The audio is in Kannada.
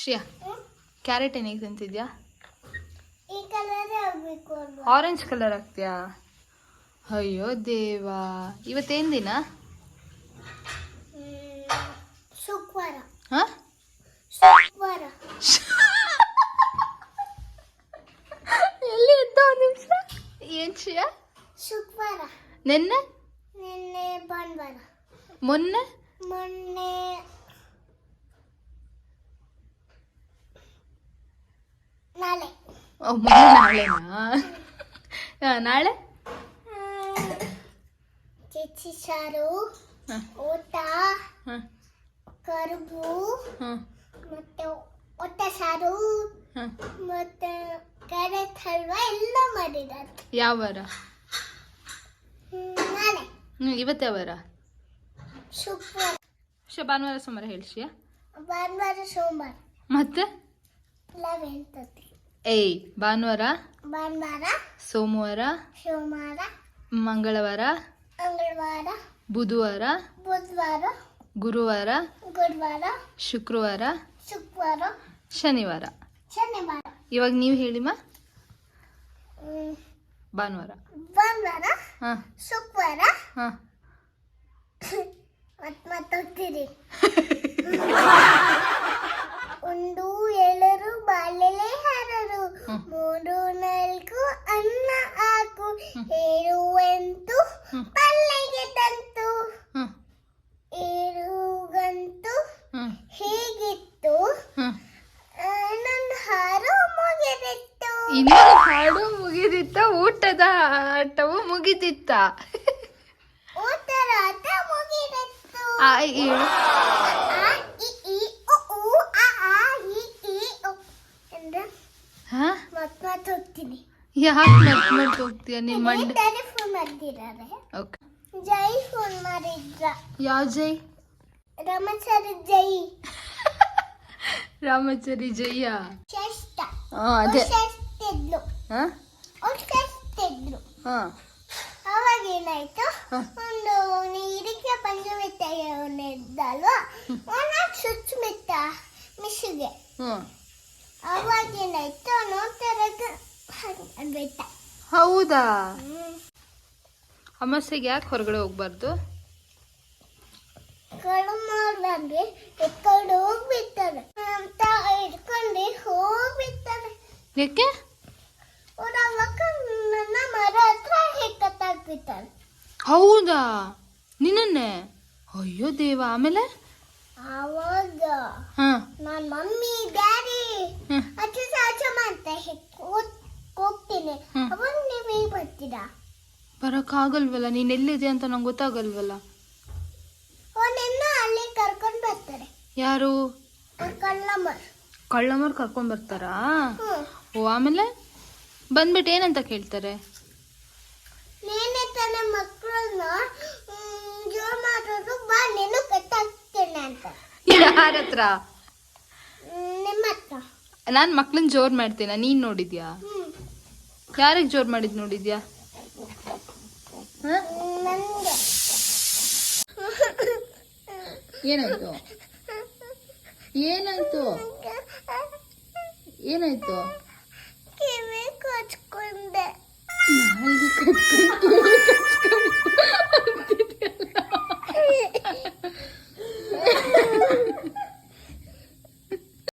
ಶ್ರೇಯಾ ಕ್ಯಾರೆಟ್ ತಿಂತಿದ್ಯಾ? ಕಲರೇ ಆಗ್ಬೇಕು ಅಲ್ವಾ? ಆರೆಂಜ್ ಕಲರ್ ಆಗ್ತೀಯಾ? ಅಯ್ಯೋ ದೇವಾ ಇವತ್ತೇನು ದಿನ. ಶುಕ್ರವಾರ ಹಾಂ? ಶುಕ್ರವಾರ ಎಲ್ಲಿ ಇದ್ದ ಒಂದು ನಿಮಿಷ? ಏನು ಶ್ರೇಯಾ? ಶುಕ್ರವಾರ ನಿನ್ನೆ? ನಿನ್ನೆ ಭಾನುವಾರ. ಮೊನ್ನೆ? ಮೊನ್ನೆ ನಾಳೆ ಓ ಮೊನ್ನೆ ನಾಳೆನಾ ನಾಳೆ. ಚಿಚ್ಚಿ ಸಾರು ಊಟ ಕರ್ಬು ಮತ್ತೆ ಊಟ ಸಾರು ಮತ್ತೆ ಕ್ಯಾರೆಟ್ ಹಲ್ವಾ ಎಲ್ಲ ಮಾಡಿದ್ದಾರೆ. ಯಾವ ವಾರ? ನಾಳೆ. ಹ್ಞೂ ಇವತ್ತು ಯಾವ ವಾರ? ಶುಕ್ರವಾರ. ಭಾನುವಾರ ಸೋಮವಾರ ಹೇಳಿ ಶ್ರೇಯಾ ಭಾನುವಾರ ಸೋಮವಾರ. ಮತ್ತೆ? ಲೆವೆನ್ ತರ್ಟಿ ಏಯ್ ಭಾನುವಾರ? ಭಾನುವಾರ ಸೋಮವಾರ? ಸೋಮವಾರ ಮಂಗಳವಾರ? ಮಂಗಳವಾರ ಬುಧವಾರ? ಬುಧವಾರ ಗುರುವಾರ? ಗುರುವಾರ ಶುಕ್ರವಾರ? ಶುಕ್ರವಾರ ಶನಿವಾರ? ಶನಿವಾರ. ಇವಾಗ ನೀವು ಹೇಳಿಮ್ಮ. ಮಾ ಭಾನುವಾರ. ಭಾನುವಾರ ಹಾಂ. ಶುಕ್ರವಾರ ಹಾಂ. ಮತ್ತೆ ಮತ್ತೊತ್ತಿರಿ ಮುಗಿದಿತ್ತು ಇನ್ನೂ ಹಾಡು ಮುಗಿದಿತ್ತ ಊಟದ ಆಟವು ಮುಗಿದಿತ್ತ. ಹಾಂ? ಮತ್ ಮತ್ ಯಾಕೆ ಹೋಗ್ತೀಯ? ನಿಮ್ಮ ಮಂಡ ಓಕೆ. ಜೈ ಫೋನ್ ಮಾಡಿದ್ರ ಯಾವ ಜೈ? ರಮಚಾರಿ ಜೈ. ರಾಮಚಾರಿ ಜಯ್ಯ ಅದೇ. ಹಾಂ? ಅವ್ರು ಹಾಂ. ಅವಾಗ ಏನಾಯ್ತು. ಒಂದು ನೀರಿಗೆ ಪಂಚಮಿತ್ತಲ್ವಾ ಅವನ ಸುಚ್ಚಮಿತ್ತ ಮಿತ್ತ ಹ್ಞೂ ಅವಾಗ ಏನಾಯ್ತು? ನೋಡ್ತಾರಾಗ ಬಿಟ್ಟ ಹೌದಾ. ಅಮಾಸೆಗೆ ಯಾಕೆ ಹೊರಗಡೆ ಹೋಗ್ಬಾರ್ದು? ಕಳು ಎಕ್ಕಡೆ ಹೋಗ್ಬಿಡ್ತಾರೆ. ಅಂತ ಇಟ್ಕೊಂಡು ಹೋಗ್ಬಿಡ್ತಾರೆ. ಯಾಕೆ ಅವ್ರ ಅವಾಗ ನನ್ನ ಮರ ಹತ್ರ ಹೆಕ್ಕತ್ತಾಕ್ಬಿಡ್ತಾರೆ ಹೌದಾ? ನಿನ್ನನ್ನೇ? ಅಯ್ಯೋ ದೇವ ಆಮೇಲೆ? ಅವಾಗ ಹಾಂ. ನನ್ನ ಮಮ್ಮಿ ಡ್ಯಾಡಿ ಹ್ಮ್. ಅಚ್ಚು ಸಾಚಮ್ಮ ಅಂತ ಹೆಕ್ ಹೋಗ್- ಹೋಗ್ತೀನಿ. ಹ್ಮ್. ಅವಾಗ ನೀವು ಹೇಗೆ ಬರ್ತೀರಾ? ಬರೋಕ್ಕಾಗಲ್ವಲ್ಲ ನೀನು ಎಲ್ಲಿದೆ ಅಂತ ನಂಗೆ ಗೊತ್ತಾಗಲ್ವಲ್ಲ? ಅವನನ್ನ ಅಲ್ಲಿ ಕರ್ಕೊಂಡು ಬರ್ತಾರೆ. ಯಾರು? ಅವ್ರ ಕಳ್ಳಮ್ಮರ್ ಕರ್ಕೊಂಡು ಬರ್ತಾರಾ? ಹ್ಮ್. ಓ ಆಮೇಲೆ? ಬಂದ್ಬಿಟ್ಟು ಏನಂತ ಕೇಳ್ತಾರೆ? ನೇನೆ ತನ್ನ ಮಕ್ಕಳನ್ನ ಜೋರ್ ಮಾಡೋದು ಬಾ ನೀನು ಕಟ್ಟಾಕ್ತೇನೆ ಅಂತ. ಯಾರ ಹತ್ರ ನಿಮ್ಮ ಹತ್ರ. ನಾನು ಮಕ್ಳನ್ನ ಜೋರ್ ಮಾಡ್ತೇನೆ ನೀನ್ ನೋಡಿದ್ಯಾ? ಯಾರಿಗೆ ಜೋರ್ ಮಾಡಿದ್ ನೋಡಿದ್ಯಾ? ಏನಾಯ್ತು? ಏನಾಯ್ತು? ಏನಾಯ್ತು? ಕಿವಿ ಕೊಚ್ಕೊಂಡೆ. ನಾಲ್ಗೆ ಕಚ್ಕೊಂಡು ಕಿವಿ ಕಚ್ಕೊಂಡು